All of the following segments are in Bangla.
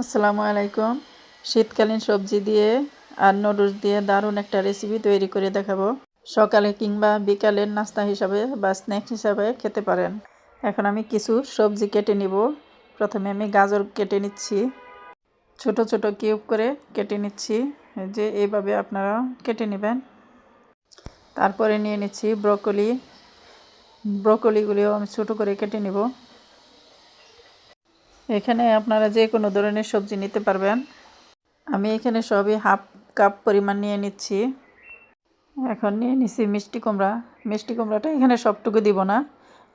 আসসালামু আলাইকুম। শীতকালীন সবজি দিয়ে আর নুডলস দিয়ে দারুণ একটা রেসিপি তৈরি করে দেখাবো। সকালে কিংবা বিকালের নাস্তা হিসাবে বা স্ন্যাক্স হিসাবে খেতে পারেন। এখন আমি কিছু সবজি কেটে নিব। প্রথমে আমি গাজর কেটে নিচ্ছি। ছোট ছোট কিউব করে কেটে নিচ্ছি। যে এইভাবে আপনারা কেটে নেবেন। তারপরে নিয়ে নিচ্ছি ব্রকলি। ব্রকলিগুলিও আমি ছোট করে কেটে নিব। এখানে আপনারা যে কোনো ধরনের সবজি নিতে পারবেন। আমি এখানে সবই হাফ কাপ পরিমাণ নিয়ে নিচ্ছি। এখন নিয়ে নিচ্ছি মিষ্টি কুমড়া। মিষ্টি কুমড়াটা এখানে সবটুকু দিব না,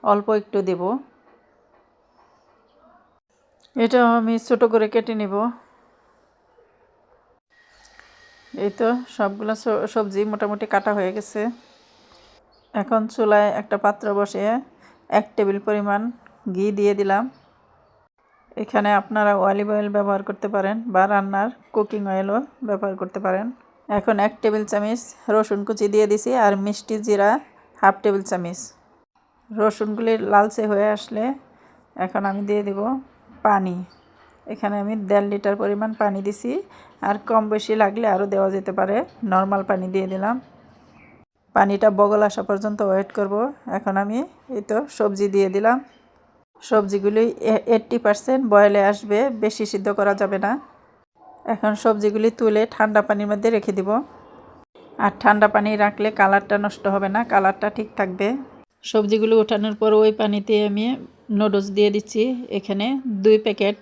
অল্প একটু দেব। এটা আমি ছোটো করে কেটে নিব। এই তো সবগুলো সবজি মোটামুটি কাটা হয়ে গেছে। এখন চুলায় একটা পাত্র বসিয়ে এক টেবিল পরিমাণ ঘি দিয়ে দিলাম। এখানে আপনারা অলিভ অয়েল ব্যবহার করতে পারেন বা রান্নার কুকিং অয়েলও ব্যবহার করতে পারেন। এখন এক টেবিল চামচ রসুন কুচি দিয়ে দিছি আর মিষ্টি জিরা হাফ টেবিল চামচ। রসুনগুলি লালচে হয়ে আসলে এখন আমি দিয়ে দেব পানি। এখানে আমি দেড় লিটার পরিমাণ পানি দিছি আর কম বেশি লাগলে আরও দেওয়া যেতে পারে। নর্মাল পানি দিয়ে দিলাম। পানিটা বগল আসা পর্যন্ত ওয়েট করব। এখন আমি এই তো সবজি দিয়ে দিলাম। সবজিগুলি এইট্টি পারসেন্ট বয়েলে আসবে, বেশি সিদ্ধ করা যাবে না। এখন সবজিগুলি তুলে ঠান্ডা পানির মধ্যে রেখে দিব। আর ঠান্ডা পানি রাখলে কালারটা নষ্ট হবে না, কালারটা ঠিক থাকবে। সবজিগুলো ওঠানোর পর ওই পানিতে আমি নুডলস দিয়ে দিচ্ছি। এখানে দুই প্যাকেট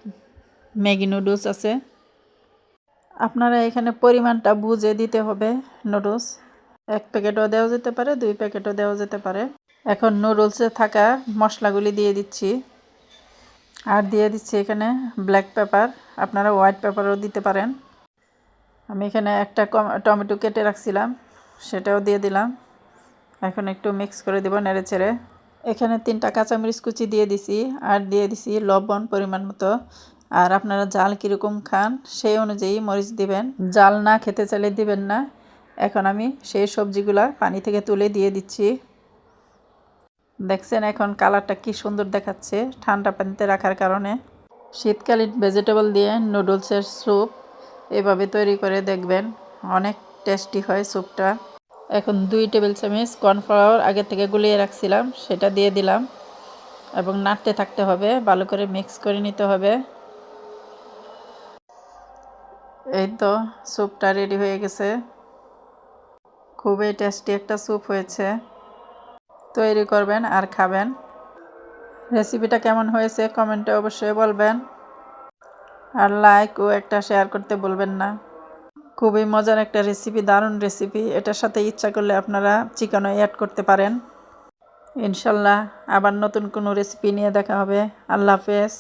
ম্যাগি নুডলস আছে। আপনারা এখানে পরিমাণটা বুঝে দিতে হবে নুডলস এক প্যাকেটও দেওয়া যেতে পারে, দুই প্যাকেটও দেওয়া যেতে পারে। এখন নুডলসে থাকা মশলাগুলি দিয়ে দিচ্ছি। আর দিয়ে দিচ্ছি এখানে ব্ল্যাক পেপার আপনারা হোয়াইট পেপারও দিতে পারেন। আমি এখানে একটা টমেটো কেটে রাখছিলাম, সেটাও দিয়ে দিলাম। এখন একটু মিক্স করে দেবো নেড়ে চেড়ে এখানে তিনটা কাঁচামরিচ কুচি দিয়ে দিছি, আর দিয়ে দিছি লবণ পরিমাণ মতো। আর আপনারা জাল কীরকম খান, সেই অনুযায়ী মরিচ দিবেন। জাল না খেতে চাইলে দিবেন না। এখন আমি সেই সবজিগুলা পানি থেকে তুলে দিয়ে দিচ্ছি। দেখছেন এখন কালারটা কি সুন্দর দেখাচ্ছে ঠান্ডা পানিতে রাখার কারণে। শীতকালীন ভেজিটেবল দিয়ে নুডলসের স্যুপ এভাবে তৈরি করে দেখবেন, অনেক টেস্টি হয় স্যুপটা এখন দুই টেবিল চামচ কর্নফ্লাওয়ার আগে থেকে গুলিয়ে রাখছিলাম, সেটা দিয়ে দিলাম। এবং নাড়তে থাকতে হবে, ভালো করে মিক্স করে নিতে হবে। এই তো স্যুপটা রেডি হয়ে গেছে। খুবই টেস্টি একটা স্যুপ হয়েছে। তৈরি করবেন আর খাবেন। রেসিপিটা কেমন হয়েছে কমেন্টে অবশ্যই বলবেন। আর লাইক ও একটা শেয়ার করতে বলবেন না। খুবই মজার একটা রেসিপি দারুণ রেসিপি এটার সাথে ইচ্ছা করলে আপনারা চিকেনও অ্যাড করতে পারেন। ইনশাল্লাহ আবার নতুন কোনো রেসিপি নিয়ে দেখা হবে। আল্লাহ হাফেজ।